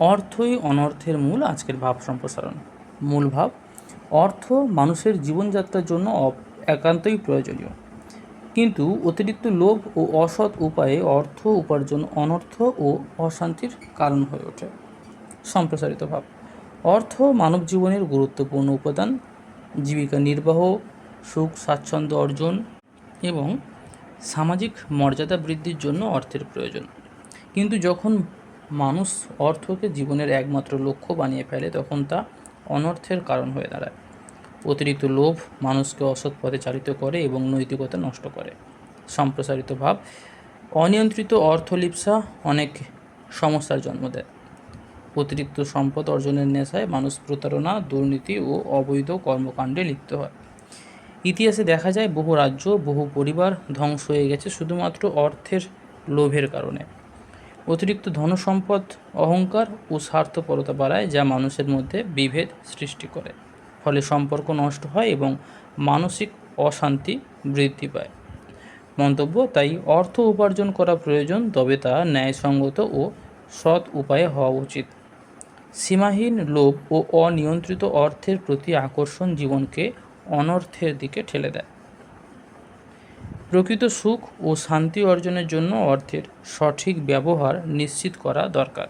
অর্থই অনর্থের মূল আজকের ভাব সম্প্রসারণ। মূল ভাব, অর্থ মানুষের জীবনযাত্রার জন্য একান্তই প্রয়োজনীয়। কিন্তু অতিরিক্ত লোভ ও অসৎ উপায়ে অর্থ উপার্জন অনর্থ ও অশান্তির কারণ হয়ে ওঠে। সম্প্রসারিত ভাব, অর্থ মানব জীবনের গুরুত্বপূর্ণ উপাদান, জীবিকা নির্বাহ, সুখ, স্বাচ্ছন্দ্য অর্জন এবং সামাজিক মর্যাদা বৃদ্ধির জন্য অর্থের প্রয়োজন। কিন্তু যখন মানুষ অর্থকে জীবনের একমাত্র লক্ষ্য বানিয়ে ফেলে তখন তা অনর্থের কারণ হয়ে দাঁড়ায়। অতিরিক্ত লোভ মানুষকে অসৎ পথে চালিত করে এবং নৈতিকতা নষ্ট করে। সম্প্রসারিত ভাব, অনিয়ন্ত্রিত অর্থলিপ্সা অনেক সমস্যার জন্ম দেয়। অতিরিক্ত সম্পদ অর্জনের নেশায় মানুষ প্রতারণা, দুর্নীতি ও অবৈধ কর্মকাণ্ডে লিপ্ত হয়। ইতিহাসে দেখা যায় বহু রাজ্য, বহু পরিবার ধ্বংস হয়ে গেছে শুধুমাত্র অর্থের লোভের কারণে। অতিরিক্ত ধনসম্পদ, অহংকার ও স্বার্থপরতা বাড়ায় যা মানুষের মধ্যে বিভেদ সৃষ্টি করে। ফলে সম্পর্ক নষ্ট হয় এবং মানসিক অশান্তি বৃদ্ধি পায়। মন্তব্য, তাই অর্থ উপার্জন করা প্রয়োজন, তবে তা ন্যায়সঙ্গত ও সৎ উপায়ে হওয়া উচিত। সীমাহীন লোভ ও অনিয়ন্ত্রিত অর্থের প্রতি আকর্ষণ জীবনকে অনর্থের দিকে ঠেলে দেয়। প্রকৃত সুখ ও শান্তি অর্জনের জন্য অর্থের সঠিক ব্যবহার নিশ্চিত করা দরকার।